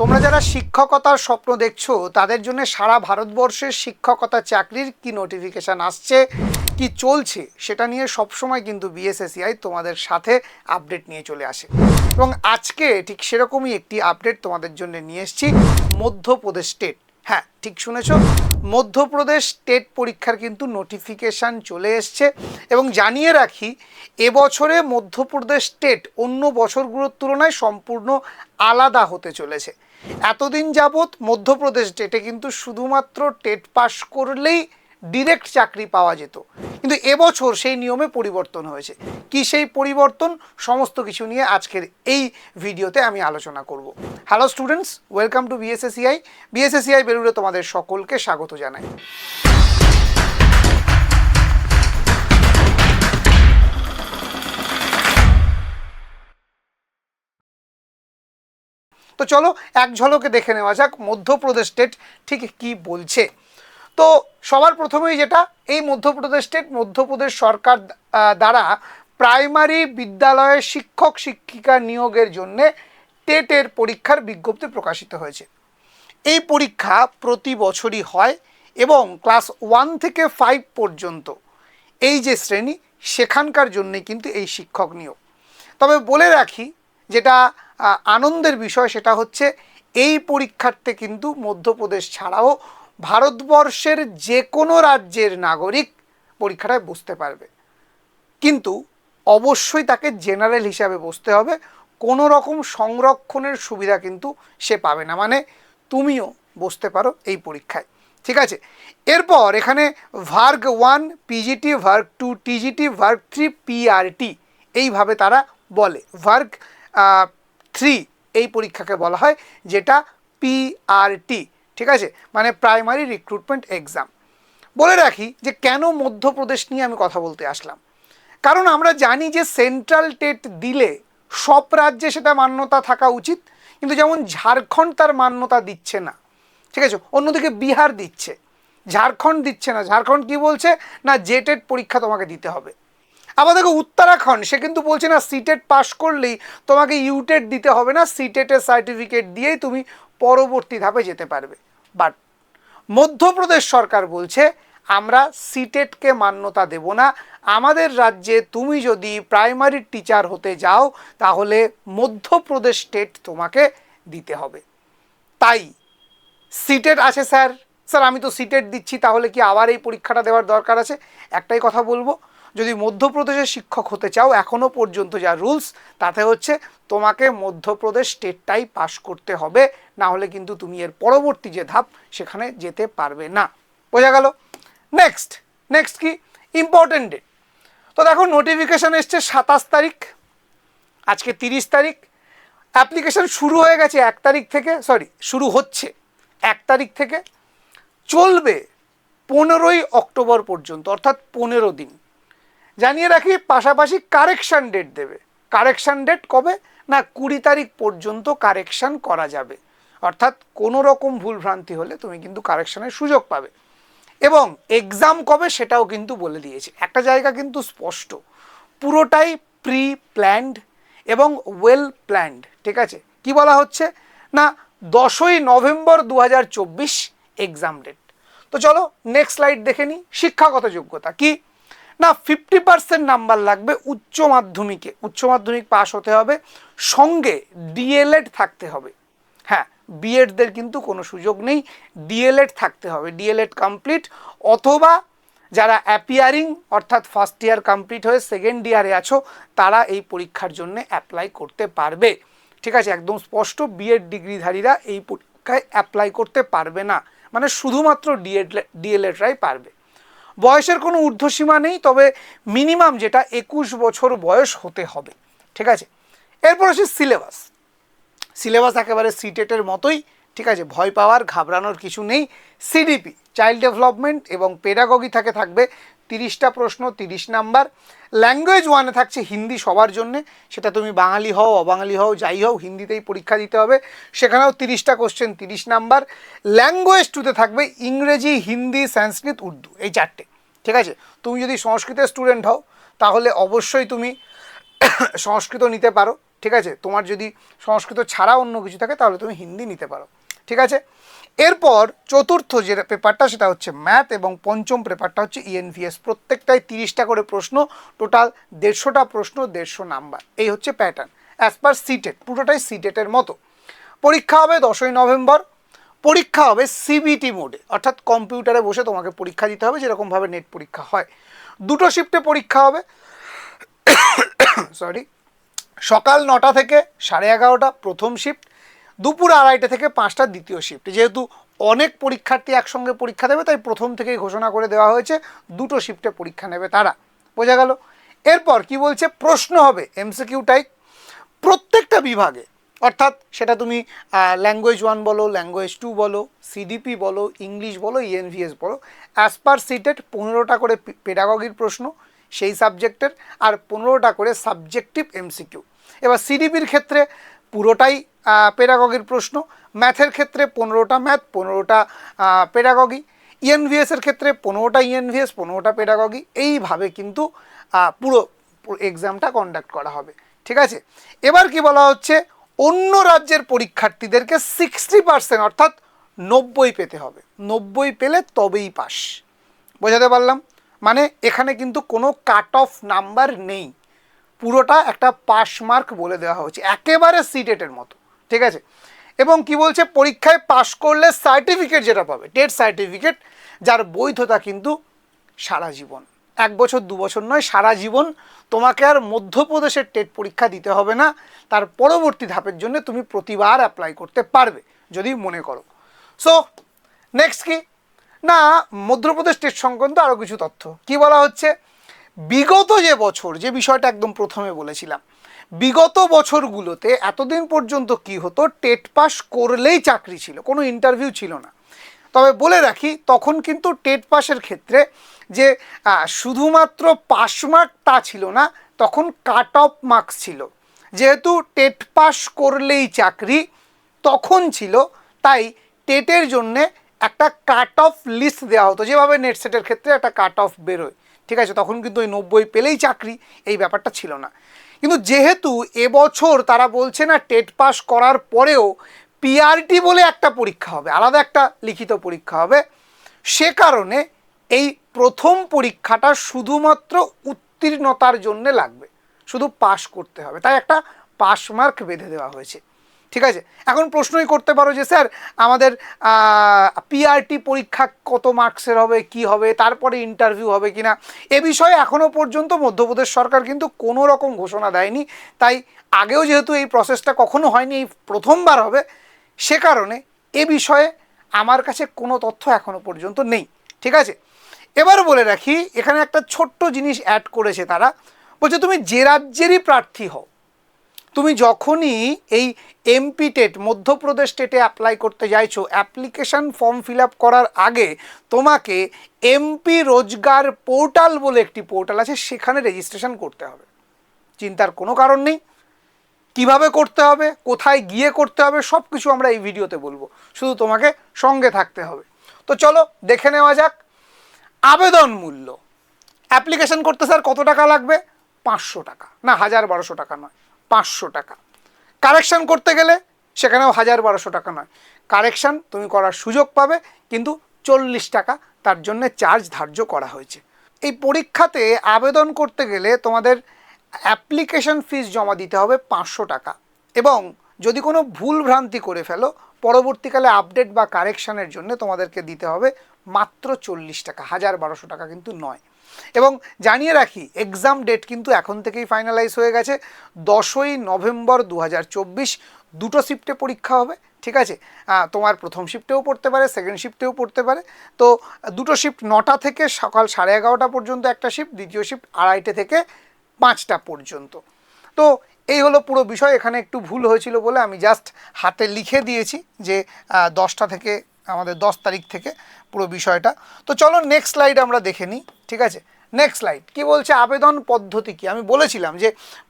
তোমরা যারা শিক্ষকতার স্বপ্ন দেখছ, তাদের জন্য সারা ভারতবর্ষের শিক্ষকতা চাকরির কি নোটিফিকেশান আসছে, কি চলছে, সেটা নিয়ে সবসময় কিন্তু বিএসএসিআই তোমাদের সাথে আপডেট নিয়ে চলে আসে। এবং আজকে ঠিক সেরকমই একটি আপডেট তোমাদের জন্য নিয়ে এসছি, মধ্যপ্রদেশ স্টেট হ্যাঁ ঠিক শুনেছ। মধ্যপ্রদেশ স্টেট পরীক্ষার কিন্তু নোটিফিকেশান চলে এসছে এবং জানিয়ে রাখি, এবছরে মধ্যপ্রদেশ স্টেট অন্য বছরগুলোর তুলনায় সম্পূর্ণ আলাদা হতে চলেছে। এতদিন যাবৎ মধ্যপ্রদেশ স্টেটে কিন্তু শুধুমাত্র টেট পাস করলেই ডিরেক্ট চাকরি পাওয়া যেত। কিন্তু এবছর সেই নিয়মে পরিবর্তন হয়েছে। কি সেই পরিবর্তন? সমস্ত কিছু নিয়ে আজকের এই ভিডিওতে আমি আলোচনা করব। Hello students welcome to BSACI BSACI বেরুলে তোমাদের সকলকে স্বাগত জানাই। তো চলো এক ঝলকে দেখে নেওয়া যাক মধ্যপ্রদেশ স্টেট ঠিক কি বলছে। তো সবার প্রথমেই যেটা, এই মধ্যপ্রদেশ স্টেট মধ্যপ্রদেশ সরকার দ্বারা প্রাইমারি বিদ্যালয়ে শিক্ষক, শিক্ষিকা নিয়োগের জন্য টেটের পরীক্ষার বিজ্ঞপ্তি প্রকাশিত হয়েছে। এই পরীক্ষা প্রতি বছরই হয় এবং ক্লাস ওয়ান থেকে ফাইভ পর্যন্ত এই যে শ্রেণি, সেখানকার জন্যে কিন্তু এই শিক্ষক নিয়োগ। তবে বলে রাখি, যেটা আনন্দের বিষয় সেটা হচ্ছে, এই পরীক্ষার্থে কিন্তু মধ্যপ্রদেশ ছাড়াও ভারতবর্ষের যে কোনো রাজ্যের নাগরিক পরীক্ষাটায় বসতে পারবে। কিন্তু অবশ্যই তাকে জেনারেল হিসাবে বসতে হবে। কোনো রকম সংরক্ষণের সুবিধা কিন্তু সে পাবে না। মানে তুমিও বসতে পারো এই পরীক্ষায়। ঠিক আছে? এরপর এখানে ভার্গ ওয়ান পিজিটি, ভার্গ টু টিজিটি, ভার্গ থ্রি পিআরটি এইভাবে তারা বলে। ভার্গ থ্রি এই পরীক্ষাকে বলা হয়, যেটা পিআরটি। ঠিক আছে? মানে প্রাইমারি রিক্রুটমেন্ট এক্সাম বলে রাখি যে কেন মধ্যপ্রদেশ নিয়ে আমি কথা বলতে আসলাম? কারণ আমরা জানি যে সেন্ট্রাল টেট দিলে সব রাজ্যে সেটা মান্যতা থাকা উচিত, কিন্তু যেমন ঝাড়খণ্ড তার মান্যতা দিচ্ছে না। ঠিক আছে? অন্যদিকে বিহার দিচ্ছে। ঝাড়খণ্ড দিচ্ছে না। ঝাড়খণ্ড কি বলছে? না জেটেড পরীক্ষা তোমাকে দিতে হবে। আবার দেখো, উত্তরাখণ্ড, সে কিন্তু বলছে না সিটেট পাশ করলেই তোমাকে ইউটেট দিতে হবে না সিটেটের সার্টিফিকেট দিয়েই তুমি পরবর্তী ধাপে যেতে পারবে। বাট মধ্যপ্রদেশ সরকার বলছে, আমরা সিটেটকে মান্যতা দেব না। আমাদের রাজ্যে তুমি যদি প্রাইমারি টিচার হতে যাও, তাহলে মধ্যপ্রদেশ স্টেট তোমাকে দিতে হবে। তাই সিটেট আছে স্যার। স্যার, আমি তো সিটেট দিচ্ছি, তাহলে কি আবার এই পরীক্ষাটা দেওয়ার দরকার আছে? একটাই কথা বলব যদি মধ্যপ্রদেশের শিক্ষক হতে চাও এখনও পর্যন্ত যা রুলস, তাতে হচ্ছে তোমাকে মধ্যপ্রদেশ স্টেটটাই পাশ করতে হবে। না হলে কিন্তু তুমি এর পরবর্তী যে ধাপ, সেখানে যেতে পারবে না। বোঝা গেল? নেক্সট নেক্সট কি? ইম্পর্টেন্ট ডেট তো দেখো নোটিফিকেশান এসছে সাতাশ তারিখ, আজকে তিরিশ তারিখ। অ্যাপ্লিকেশন শুরু হয়ে গেছে এক তারিখ থেকে সরি শুরু হচ্ছে এক তারিখ থেকে। চলবে পনেরোই অক্টোবর পর্যন্ত, অর্থাৎ পনেরো দিন। জানিয়ে রাখি, পাশাপাশি কারেকশান ডেট দেবে। কারেকশান ডেট কবে? না, কুড়ি তারিখ পর্যন্ত কারেকশান করা যাবে। অর্থাৎ কোনো রকম ভুলভ্রান্তি হলে তুমি কিন্তু কারেকশানের সুযোগ পাবে। এবং এক্সাম কবে সেটাও কিন্তু বলে দিয়েছে। একটা জায়গা কিন্তু স্পষ্ট। পুরোটাই প্রি প্ল্যান্ড এবং ওয়েল প্ল্যান্ড ঠিক আছে? কি বলা হচ্ছে? না, দশই নভেম্বর দু হাজার চব্বিশ এক্সাম ডেট তো চলো নেক্সট স্লাইড দেখে নিই। শিক্ষাগত যোগ্যতা কি? না ফিফটি পার্সেন্ট নাম্বার লাগবে উচ্চ মাধ্যমিকে। উচ্চ মাধ্যমিক পাশ হতে হবে, সঙ্গে ডিএলএড থাকতে হবে। হ্যাঁ বিএডদের কিন্তু কোনো সুযোগ নেই ডিএলএড থাকতে হবে ডিএলএড কমপ্লিট অথবা যারা অ্যাপিয়ারিং অর্থাৎ ফার্স্ট ইয়ার কমপ্লিট হয়ে সেকেন্ড ইয়ারে আছো, তারা এই পরীক্ষার জন্য অ্যাপ্লাই করতে পারবে। ঠিক আছে, একদম স্পষ্ট বিএড ডিগ্রিধারীরা এই পরীক্ষায় অ্যাপ্লাই করতে পারবে না। মানে শুধুমাত্র ডিএড ডিএলএডরাই পারবে। বয়সের কোনো ঊর্ধ্বসীমা নেই, তবে মিনিমাম যেটা একুশ বছর বয়স হতে হবে। ঠিক আছে? এরপর আসি সিলেবাস। সিলেবাস একেবারে সিটেটের মতোই ঠিক আছে, ভয় পাওয়ার, ঘাবড়ানোর কিছু নেই। সিডিপি চাইল্ড ডেভেলপমেন্ট এবং পেডাগগি থাকে, থাকবে। তিরিশটা প্রশ্ন, তিরিশ নাম্বার। ল্যাঙ্গুয়েজ ওয়ানে থাকছে হিন্দি সবার জন্যে। সেটা তুমি বাঙালি হও, অবাঙালি হও, যাই হও হিন্দিতেই পরীক্ষা দিতে হবে। সেখানেও তিরিশটা কোশ্চেন তিরিশ নাম্বার। ল্যাঙ্গুয়েজ টুতে থাকবে ইংরেজি, হিন্দি সংস্কৃত উর্দু এই চারটে। ঠিক আছে? তুমি যদি সংস্কৃতের স্টুডেন্ট হও, তাহলে অবশ্যই তুমি সংস্কৃত নিতে পারো। ঠিক আছে? তোমার যদি সংস্কৃত ছাড়া অন্য কিছু থাকে, তাহলে তুমি হিন্দি নিতে পারো। ঠিক আছে? এরপর চতুর্থ যে পেপারটা সেটা হচ্ছে ম্যাথ এবং পঞ্চম পেপারটা হচ্ছে E ইএনভিএস প্রত্যেকটাই তিরিশটা করে প্রশ্ন টোটাল দেড়শোটা প্রশ্ন, দেড়শো নাম্বার। এই হচ্ছে প্যাটার্ন অ্যাজ পার সিটেট পুরোটাই সিটেটের মতো। পরীক্ষা হবে দশই নভেম্বর। পরীক্ষা হবে সিবিটি মোডে অর্থাৎ কম্পিউটারে বসে তোমাকে পরীক্ষা দিতে হবে যেরকমভাবে নেট পরীক্ষা হয়। দুটো শিফটে পরীক্ষা হবে। সরি সকাল নটা থেকে সাড়ে এগারোটা, প্রথম শিফট দুপুর আড়াইটা থেকে পাঁচটা দ্বিতীয় শিফট যেহেতু অনেক পরীক্ষার্থী একসঙ্গে পরীক্ষা দেবে, তাই প্রথম থেকেই ঘোষণা করে দেওয়া হয়েছে, দুটো শিফটে পরীক্ষা নেবে তারা। বোঝা গেল? এরপর কি বলছে? প্রশ্ন হবে এমসিকিউ টাইপ প্রত্যেকটা বিভাগে, অর্থাৎ সেটা তুমি ল্যাঙ্গুয়েজ ওয়ান বলো ল্যাঙ্গুয়েজ টু বলো সিডিপি বলো ইংলিশ বলো E ইএনভিএস বলো অ্যাজ পার সিটেড পনেরোটা করে পেডাগগির প্রশ্ন সেই সাবজেক্টের আর পনেরোটা করে সাবজেক্টিভ এমসিকিউ এবার সিডিপির ক্ষেত্রে পুরোটাই পেডাগগির প্রশ্ন। ম্যাথের ক্ষেত্রে পনেরোটা ম্যাথ পনেরোটা পেডাগগি ইএনভিএসের ক্ষেত্রে পনেরোটা ইএনভিএস পনেরোটা পেডাগগি এইভাবে কিন্তু পুরো এক্সামটা কন্ডাক্ট করা হবে। ঠিক আছে? এবার কি বলা হচ্ছে? অন্য রাজ্যের পরীক্ষার্থীদেরকে সিক্সটি পার্সেন্ট অর্থাৎ নব্বই পেতে হবে। নব্বই পেলে তবেই পাস। বোঝাতে পারলাম? মানে এখানে কিন্তু কোনো কাট অফ নাম্বার নেই। পুরোটা একটা পাস মার্ক বলে দেওয়া হয়েছে। একেবারে সিটেটের মতো। ঠিক আছে? এবং কি বলছে? পরীক্ষায় পাশ করলে সার্টিফিকেট যেটা পাবে টেট সার্টিফিকেট যার বৈধতা কিন্তু সারা জীবন। এক বছর, দু বছর নয়, সারা জীবন তোমাকে আর মধ্যপ্রদেশের টেট পরীক্ষা দিতে হবে না। তার পরবর্তী ধাপের জন্য তুমি প্রতিবার অ্যাপ্লাই করতে পারবে, যদি মনে করো। সো নেক্সট কি? না, মধ্যপ্রদেশ টেট সংক্রান্ত আরও কিছু তথ্য। কি বলা হচ্ছে? বিগত যে বছর, যে বিষয়টা একদম প্রথমে বলেছিলাম বিগত বছরগুলোতে এতদিন পর্যন্ত কি হতো, টেট পাস করলেই চাকরি ছিল, কোনো ইন্টারভিউ ছিল না। তবে বলে রাখি, তখন কিন্তু টেট পাসের ক্ষেত্রে যে শুধুমাত্র পাস মার্ক তা ছিল না, তখন কাট অফ মার্কস ছিল। যেহেতু টেট পাস করলেই চাকরি, তখন ছিল, তাই টেটের জন্যে একটা কাট অফ লিস্ট দেওয়া হতো, যেভাবে নেট সেটের ক্ষেত্রে একটা কাট অফ বেরোয়। ঠিক আছে, তখন কিন্তু ওই নব্বই পেলেই চাকরি, এই ব্যাপারটা ছিল না। কিন্তু যেহেতু এবছর তারা বলছে না টেট পাস করার পরেও পিআরটি বলে একটা পরীক্ষা হবে, আলাদা একটা লিখিত পরীক্ষা হবে, সে কারণে এই প্রথম পরীক্ষাটা শুধুমাত্র উত্তীর্ণতার জন্যে লাগবে, শুধু পাশ করতে হবে, তাই একটা পাশ মার্ক বেঁধে দেওয়া হয়েছে। ঠিক আছে? এখন প্রশ্নই করতে পারো যে, স্যার, আমাদের পিআরটি পরীক্ষা কত মার্কসের হবে, কি হবে, তারপরে ইন্টারভিউ হবে কি না এ বিষয়ে এখনও পর্যন্ত মধ্যপ্রদেশ সরকার কিন্তু কোনো রকম ঘোষণা দেয়নি। তাই আগেও যেহেতু এই প্রসেসটা কখনো হয়নি, এই প্রথমবার হবে, সে কারণে এ বিষয়ে আমার কাছে কোনো তথ্য এখনও পর্যন্ত নেই। ঠিক আছে? এবার বলে রাখি, এখানে একটা ছোট্ট জিনিস অ্যাড করেছে তারা। বলছে, তুমি যে রাজ্যেরই প্রার্থী হও তুমি যখনই এই এমপি টেট, মধ্যপ্রদেশ টেটে অ্যাপ্লাই করতে চাইছো অ্যাপ্লিকেশন ফর্ম ফিল করার আগে তোমাকে এমপি রোজগার পোর্টাল বলে একটি পোর্টাল আছে, সেখানে রেজিস্ট্রেশন করতে হবে। চিন্তার কোনো কারণ নেই। কীভাবে করতে হবে, কোথায় গিয়ে করতে হবে সব কিছু আমরা এই ভিডিওতে বলব। শুধু তোমাকে সঙ্গে থাকতে হবে। তো চলো, দেখে নেওয়া যাক। আবেদন মূল্য। অ্যাপ্লিকেশন করতে স্যার কত টাকা লাগবে? পাঁচশো টাকা। না, হাজার বারোশো টাকা নয়। পাঁচশো টাকা। কারেকশন করতে গেলে সেখানেও হাজার বারোশো টাকা নয়। কারেকশন তুমি করার সুযোগ পাবে, কিন্তু চল্লিশ টাকা তার জন্য চার্জ ধার্য করা হয়েছে। এই পরীক্ষাতে আবেদন করতে গেলে তোমাদের অ্যাপ্লিকেশন ফিস জমা দিতে হবে পাঁচশো টাকা এবং যদি কোনো ভুল ভ্রান্তি করে ফেলো, পরবর্তীকালে আপডেট বা কারেকশানের জন্য তোমাদেরকে দিতে হবে মাত্র চল্লিশ টাকা, হাজার বারোশো টাকা কিন্তু নয়। এবং জানিয়ে রাখি এক্সাম ডেট কিন্তু এখন থেকেই ফাইনালাইজ হয়ে গেছে। দশই নভেম্বর দু হাজার চব্বিশ, দুটো শিফটে পরীক্ষা হবে, ঠিক আছে? তোমার প্রথম শিফটেও পড়তে পারে সেকেন্ড শিফটেও পড়তে পারে। তো দুটো শিফট নটা থেকে সকাল সাড়ে এগারোটা পর্যন্ত একটা শিফট দ্বিতীয় শিফট আড়াইটে থেকে পাঁচটা পর্যন্ত। তো এই হলো পুরো বিষয়, এখানে একটু ভুল হয়েছিল বলে আমি জাস্ট হাতে লিখে দিয়েছি যে দশটা থেকে আমাদের দশ তারিখ থেকে পুরো বিষয়টা। তো চলো নেক্সট স্লাইড আমরা দেখে নিই, ঠিক আছে? নেক্সট স্লাইড কি বলছে আবেদন পদ্ধতি কি? আমি বলেছিলাম যে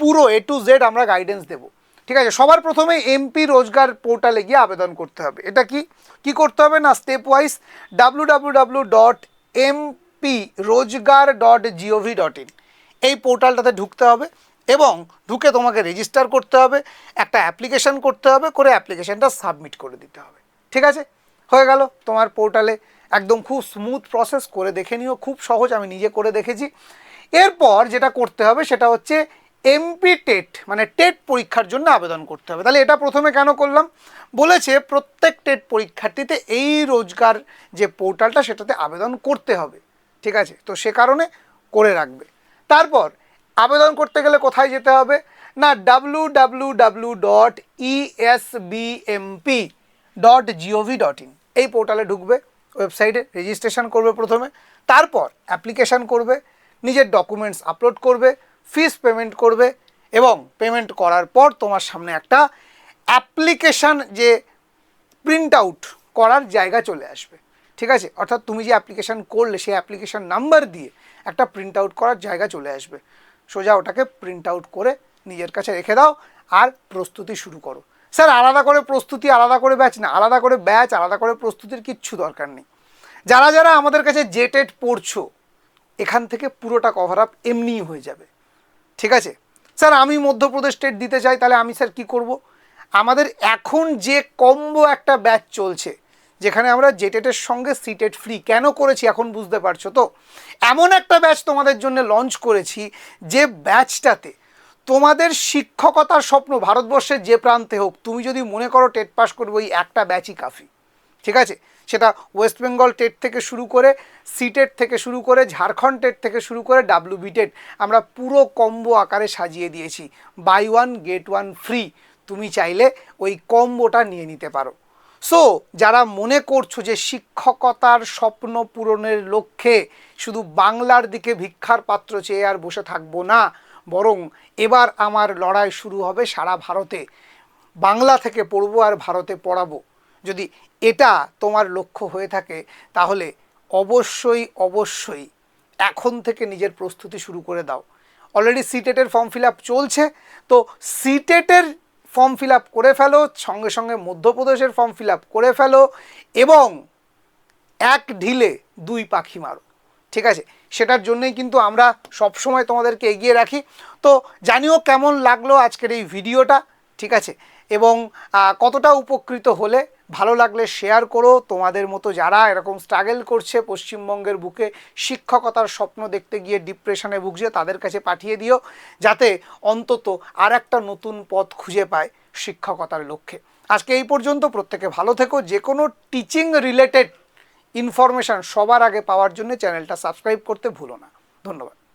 পুরো এ টু জেড আমরা গাইডেন্স দেব, ঠিক আছে? সবার প্রথমে এমপি রোজগার পোর্টালে গিয়ে আবেদন করতে হবে। এটা কি? কি করতে হবে না? Step wise W W W dot MP Rojgar dot GOV dot in এই পোর্টালটাতে ঢুকতে হবে এবং ঢুকে তোমাকে রেজিস্টার করতে হবে, একটা অ্যাপ্লিকেশন করতে হবে, করে অ্যাপ্লিকেশনটা সাবমিট করে দিতে হবে, ঠিক আছে? হয়ে গেল। তোমার পোর্টালে একদম খুব স্মুথ প্রসেস করে দেখে নিও। খুব সহজ আমি নিজে করে দেখেছি। এরপর যেটা করতে হবে সেটা হচ্ছে এমপি টেট মানে টেট পরীক্ষার জন্য আবেদন করতে হবে। তাহলে এটা প্রথমে কেন করলাম? বলেছে প্রত্যেক টেট পরীক্ষার্থীতে এই রোজগার যে পোর্টালটা সেটাতে আবেদন করতে হবে। ঠিক আছে? তো সে কারণে করে রাখবে। তারপর আবেদন করতে গেলে কোথায় যেতে হবে? না W W W dot ESBMP dot GOV dot in এই পোর্টালে ঢুকবে, ওয়েবসাইটে রেজিস্ট্রেশন করবে প্রথমে, তারপর অ্যাপ্লিকেশান করবে, নিজের ডকুমেন্টস আপলোড করবে ফিস পেমেন্ট করবে এবং পেমেন্ট করার পর তোমার সামনে একটা অ্যাপ্লিকেশান যে প্রিন্ট আউট করার জায়গা চলে আসবে। ঠিক আছে? অর্থাৎ তুমি যে অ্যাপ্লিকেশান করলে, সেই অ্যাপ্লিকেশান নাম্বার দিয়ে একটা প্রিন্ট আউট করার জায়গা চলে আসবে। সোজা ওটাকে প্রিন্ট আউট করে নিজের কাছে রেখে দাও আর প্রস্তুতি শুরু করো। স্যার, আলাদা করে প্রস্তুতি, আলাদা করে ব্যাচ না, আলাদা করে ব্যাচ, আলাদা করে প্রস্তুতির কিচ্ছু দরকার নেই। যারা যারা আমাদের কাছে জেটেড পড়ছো, এখান থেকে পুরোটা কভার আপ এমনিই হয়ে যাবে। ঠিক আছে? স্যার, আমি মধ্যপ্রদেশ স্টেট দিতে চাই, তাহলে আমি স্যার কি করব? আমাদের এখন যে কম্বো একটা ব্যাচ চলছে, যেখানে আমরা জেটেটের সঙ্গে সিটেট ফ্রি কেন করেছি এখন বুঝতে পারছ তো? এমন একটা ব্যাচ তোমাদের জন্য লঞ্চ করেছি, যে ব্যাচটাতে তোমাদের শিক্ষকতার স্বপ্ন ভারতবর্ষের যে প্রান্তে হোক, তুমি যদি মনে করো টেট পাস করবে ওই একটা ব্যাচই কাফি, ঠিক আছে? সেটা ওয়েস্ট বেঙ্গল টেট থেকে শুরু করে সিটেট থেকে শুরু করে ঝাড়খণ্ড টেট থেকে শুরু করে ডাব্লিউবি টেট আমরা পুরো কম্বো আকারে সাজিয়ে দিয়েছি। Buy one get one free তুমি চাইলে ওই কম্বোটা নিয়ে নিতে পারো। সো যারা মনে করছ যে শিক্ষকতার স্বপ্ন পূরণের লক্ষ্যে শুধু বাংলার দিকে ভিক্ষার পাত্র চেয়ে আর বসে থাকব না বরং এবার আমার লড়াই শুরু হবে সারা ভারতে। বাংলা থেকে পড়ব আর ভারতে পড়াবো। যদি এটা তোমার লক্ষ্য হয়ে থাকে, তাহলে অবশ্যই অবশ্যই এখন থেকে নিজের প্রস্তুতি শুরু করে দাও। অলরেডি সিটেটের ফর্ম ফিল চলছে, তো সিটেটের ফর্ম ফিল করে ফেলো, সঙ্গে সঙ্গে মধ্যপ্রদেশের ফর্ম ফিল করে ফেলো এবং এক ঢিলে দুই পাখি মারো। ঠিক আছে? সেটার জন্যই কিন্তু আমরা সবসময় তোমাদেরকে এগিয়ে রাখি। তো জানিও কেমন লাগল আজকের এই ভিডিওটা, ঠিক আছে? এবং কতটা উপকৃত হলে ভালো লাগলে শেয়ার করো। তোমাদের মতো যারা এরকম স্ট্রাগল করছে পশ্চিমবঙ্গের বুকে শিক্ষকতার স্বপ্ন দেখতে গিয়ে ডিপ্রেশনে ভুগছে, তাদের কাছে পাঠিয়ে দিও, যাতে অন্তত আর একটা নতুন পথ খুঁজে পায় শিক্ষকতার লক্ষ্যে। আজকে এই পর্যন্ত, প্রত্যেকে ভালো থেকো। যে কোনো টিচিং রিলেটেড ইনফরমেশান সবার আগে পাওয়ার জন্য চ্যানেলটা সাবস্ক্রাইব করতে ভুলো না। ধন্যবাদ।